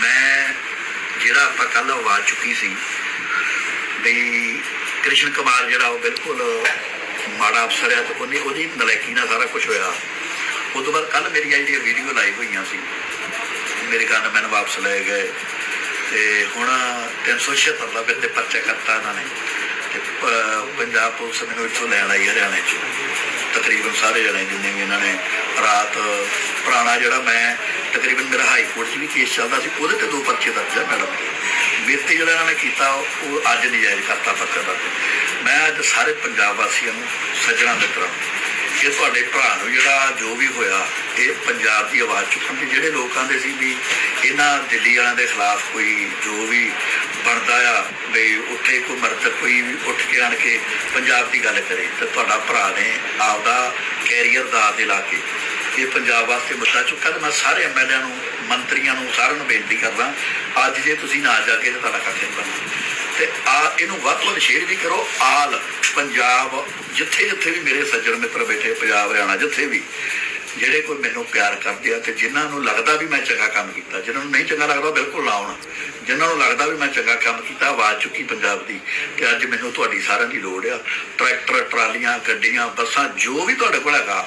ਮੈਂ ਜਿਹੜਾ ਆਪਾਂ ਕੱਲ ਆਵਾਜ਼ ਚੁੱਕੀ ਸੀ ਵੀ ਕ੍ਰਿਸ਼ਨ ਕੁਮਾਰ ਜਿਹੜਾ ਉਹ ਬਿਲਕੁਲ ਮਾੜਾ ਅਫਸਰ ਹੈ ਤੇ ਉਹਨੇ ਉਹਦੀ ਨਲਾਇਕੀ ਨਾਲ ਸਾਰਾ ਕੁਝ ਹੋਇਆ। ਉਸ ਤੋਂ ਬਾਅਦ ਕੱਲ ਮੇਰੀ ਜਿਹੜੀ ਵੀਡੀਓ ਲਾਈਵ ਹੋਈਆਂ ਸੀ। ਮੇਰੇ ਕੰਨ ਮੈਨੂੰ ਵਾਪਸ ਲੈ ਗਏ ਤੇ ਹੁਣ 376 ਦਾ ਬਿੱਲ ਤੇ ਪਰਚਾ ਕਰਤਾ ਇਹਨਾਂ ਨੇ। ਤੇ ਪੰਜਾਬ ਪੁਲਿਸ ਮੈਨੂੰ ਇੱਥੋਂ ਲੈਣ ਆਈ ਹਰਿਆਣੇ ਚ। ਤਕਰੀਬਨ ਸਾਰੇ ਜਣੇ ਜਿੰਨੇ ਵੀ ਇਹਨਾਂ ਨੇ, ਰਾਤ ਪੁਰਾਣਾ ਜਿਹੜਾ ਮੈਂ ਤਕਰੀਬਨ ਮੇਰਾ ਹਾਈ ਕੋਰਟ 'ਚ ਵੀ ਕੇਸ ਚੱਲਦਾ ਸੀ, ਉਹਦੇ ਤੇ ਦੋ ਪਰਚੇ ਦਰਜ ਹੈ ਮੈਡਮ ਮੇਰੇ ਤੇ ਜਿਹੜਾ ਇਹਨਾਂ ਨੇ ਕੀਤਾ, ਉਹ ਅੱਜ ਨਜਾਇਜ਼ ਕਰਤਾ ਪਰਚਾ ਦਰਜ। ਮੈਂ ਅੱਜ ਸਾਰੇ ਪੰਜਾਬ ਵਾਸੀਆਂ ਨੂੰ ਸੱਜਣਾ ਮਿੱਤਰਾਂ ਕਿ ਤੁਹਾਡੇ ਭਰਾ ਨੂੰ ਜਿਹੜਾ ਜੋ ਵੀ ਹੋਇਆ, ਇਹ ਪੰਜਾਬ ਦੀ ਆਵਾਜ਼ ਚੁੱਕਣ ਤੇ ਜਿਹੜੇ ਲੋਕ ਦੇ ਸੀ ਵੀ ਇਹਨਾਂ ਦਿੱਲੀ ਵਾਲਿਆਂ ਦੇ ਖਿਲਾਫ ਕੋਈ ਜੋ ਵੀ ਬਣਦਾ ਆ, ਵੀ ਉੱਥੇ ਕੋਈ ਮਰਦ ਕੋਈ ਵੀ ਉੱਠ ਕੇ ਆਣ ਕੇ ਪੰਜਾਬ ਦੀ ਗੱਲ ਕਰੇ, ਤੇ ਤੁਹਾਡਾ ਭਰਾ ਨੇ ਆਪਦਾ ਕੈਰੀਅਰ ਦਾ ਦੇ ਲਾ ਕੇ ਇਹ ਪੰਜਾਬ ਵਾਸਤੇ ਮੁੱਦਾ ਚੁੱਕਾ ਤੇ ਮੈਂ ਸਾਰੇ ਐਮਐਲਏ ਨੂੰ, ਮੰਤਰੀਆਂ ਨੂੰ, ਸਾਰਿਆਂ ਨੂੰ ਬੇਨਤੀ ਕਰਦਾ, ਅੱਜ ਜੇ ਤੁਸੀਂ ਨਾ ਜਾ ਕੇ ਤੇ ਤੁਹਾਡਾ ਕੱਖ ਨਹੀਂ ਤੇ ਆ, ਇਹਨੂੰ ਵੱਧ ਤੋਂ ਸ਼ੇਅਰ ਵੀ ਕਰੋ, ਆਲ ਪੰਜਾਬ, ਜਿੱਥੇ ਜਿੱਥੇ ਵੀ ਮੇਰੇ ਸੱਜਣ ਮਿੱਤਰ ਬੈਠੇ, ਪੰਜਾਬ, ਹਰਿਆਣਾ, ਜਿੱਥੇ ਵੀ, ਜਿਹੜੇ ਕੋਈ ਮੈਨੂੰ ਪਿਆਰ ਕਰਦੇ ਆ ਤੇ ਜਿਨ੍ਹਾਂ ਨੂੰ ਲੱਗਦਾ ਵੀ ਮੈਂ ਚੰਗਾ ਕੰਮ ਕੀਤਾ, ਜਿਨ੍ਹਾਂ ਨੂੰ ਨਹੀਂ ਚੰਗਾ ਲੱਗਦਾ ਬਿਲਕੁਲ ਨਾ ਆਉਣ। ਜਿਨ੍ਹਾਂ ਨੂੰ ਲੱਗਦਾ ਵੀ ਮੈਂ ਚੰਗਾ ਕੰਮ ਕੀਤਾ, ਆਵਾਜ਼ ਚੁੱਕੀ ਪੰਜਾਬ ਦੀ ਕਿ ਅੱਜ ਮੈਨੂੰ ਤੁਹਾਡੀ ਸਾਰਿਆਂ ਦੀ ਲੋੜ ਆ। ਟਰੈਕਟਰ, ਟਰਾਲੀਆਂ, ਗੱਡੀਆਂ, ਬੱਸਾਂ, ਜੋ ਵੀ ਤੁਹਾਡੇ ਕੋਲ ਹੈਗਾ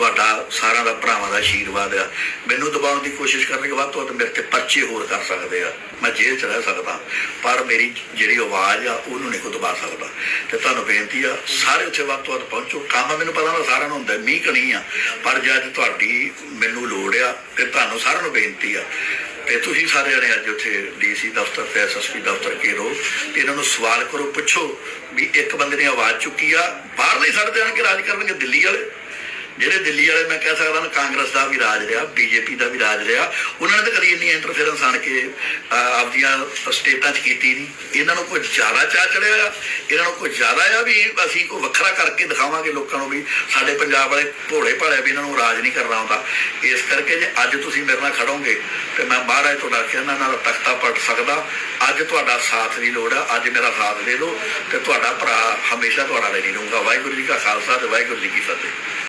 ਤੁਹਾਡਾ ਸਾਰਿਆਂ ਦਾ ਭਰਾਵਾਂ ਦਾ ਆਸ਼ੀਰਵਾਦ ਆ। ਮੈਨੂੰ ਦਬਾਉਣ ਦੀ ਕੋਸ਼ਿਸ਼ ਕਰਨਗੇ ਵੱਧ ਤੋਂ ਵੱਧ ਮੇਰੇ ਤੇ ਪਰਚੇ ਹੋਰ ਕਰ ਸਕਦੇ ਆ। ਮੈਂ ਜੇਲ੍ਹ ਚ ਰਹਿ ਸਕਦਾ, ਪਰ ਮੇਰੀ ਜਿਹੜੀ ਆਵਾਜ਼ ਆ, ਉਹਨੂੰ ਨਹੀਂ ਕੋ ਦਬਾ ਸਕਦਾ। ਤੇ ਤੁਹਾਨੂੰ ਬੇਨਤੀ ਆ, ਸਾਰੇ ਉੱਥੇ ਵੱਧ ਤੋਂ ਵੱਧ ਪਹੁੰਚੋ। ਕੰਮ ਮੈਨੂੰ ਪਤਾ ਨਾ ਸਾਰਿਆਂ ਨੂੰ ਹੁੰਦਾ, ਮੀਂਹ ਕਣੀ ਆ। ਪਰ ਜੇ ਅੱਜ ਤੁਹਾਡੀ ਮੈਨੂੰ ਲੋੜ ਆ ਤੇ ਤੁਹਾਨੂੰ ਸਾਰਿਆਂ ਨੂੰ ਬੇਨਤੀ ਆ। ਤੇ ਤੁਸੀਂ ਸਾਰੇ ਜਣੇ ਅੱਜ ਉੱਥੇ ਡੀਸੀ ਦਫ਼ਤਰ ਤੇ ਐਸਐਸਪੀ ਦਫ਼ਤਰ ਕੇ ਰੋ ਤੇ ਇਹਨਾਂ ਨੂੰ ਸਵਾਲ ਕਰੋ, ਪੁੱਛੋ ਵੀ ਇੱਕ ਬੰਦੇ ਨੇ ਆਵਾਜ਼ ਚੁੱਕੀ ਆ, ਬਾਹਰਲੇ ਸੜਕ ਤੇ ਆਣ ਕੇ ਰਾਜ ਕਰਨਗੇ, ਦਿੱਲੀ ਵਾਲੇ। ਜਿਹੜੇ ਦਿੱਲੀ ਵਾਲੇ ਮੈਂ ਕਹਿ ਸਕਦਾ ਕਾਂਗਰਸ ਦਾ ਵੀ ਰਾਜ ਰਿਹਾ, ਬੀਜੇਪੀ ਦਾ ਵੀ ਰਾਜ ਰਿਹਾ, ਉਹਨਾਂ ਨੇ ਤਾਂ ਕਦੀ ਇੰਨੀ ਇੰਟਰਫੇਰੈਂਸ ਆਣ ਕੇ ਆਪਦੀਆਂ ਸਟੇਟਾਂ 'ਚ ਕੀਤੀ ਨਹੀਂ। ਇਹਨਾਂ ਨੂੰ ਕੋਈ ਜ਼ਿਆਦਾ ਚਾਹ ਚੜਿਆ ਆ, ਇਹਨਾਂ ਨੂੰ ਕੋਈ ਜ਼ਿਆਦਾ ਆ ਵੀ ਅਸੀਂ ਕੋਈ ਵੱਖਰਾ ਕਰਕੇ ਦਿਖਾਵਾਂਗੇ ਲੋਕਾਂ ਨੂੰ ਵੀ ਸਾਡੇ ਪੰਜਾਬ ਵਾਲੇ ਭੋਲੇ ਭਾਲੇ ਵੀ ਇਹਨਾਂ ਨੂੰ ਰਾਜ ਨਹੀਂ ਕਰਨਾ ਆਉਂਦਾ। ਇਸ ਕਰਕੇ ਜੇ ਅੱਜ ਤੁਸੀਂ ਮੇਰੇ ਨਾਲ ਖੜੋਗੇ, ਤੇ ਮੈਂ ਮਹਾਰਾਜ ਤੁਹਾਡਾ ਕਹਿੰਦਾ ਨਾਲ ਤਖਤਾ ਪਲਟ ਸਕਦਾ। ਅੱਜ ਤੁਹਾਡਾ ਸਾਥ ਦੀ ਲੋੜ ਆ, ਅੱਜ ਮੇਰਾ ਸਾਥ ਦੇ ਦਿਓ, ਤੇ ਤੁਹਾਡਾ ਭਰਾ ਹਮੇਸ਼ਾ ਤੁਹਾਡਾ ਲਈ ਰਹੂੰਗਾ। ਵਾਹਿਗੁਰੂ ਜੀ ਕਾ ਖਾਲਸਾ ਤੇ ਵਾਹਿਗੁਰੂ ਜੀ ਕੀ ਫਤਿਹ।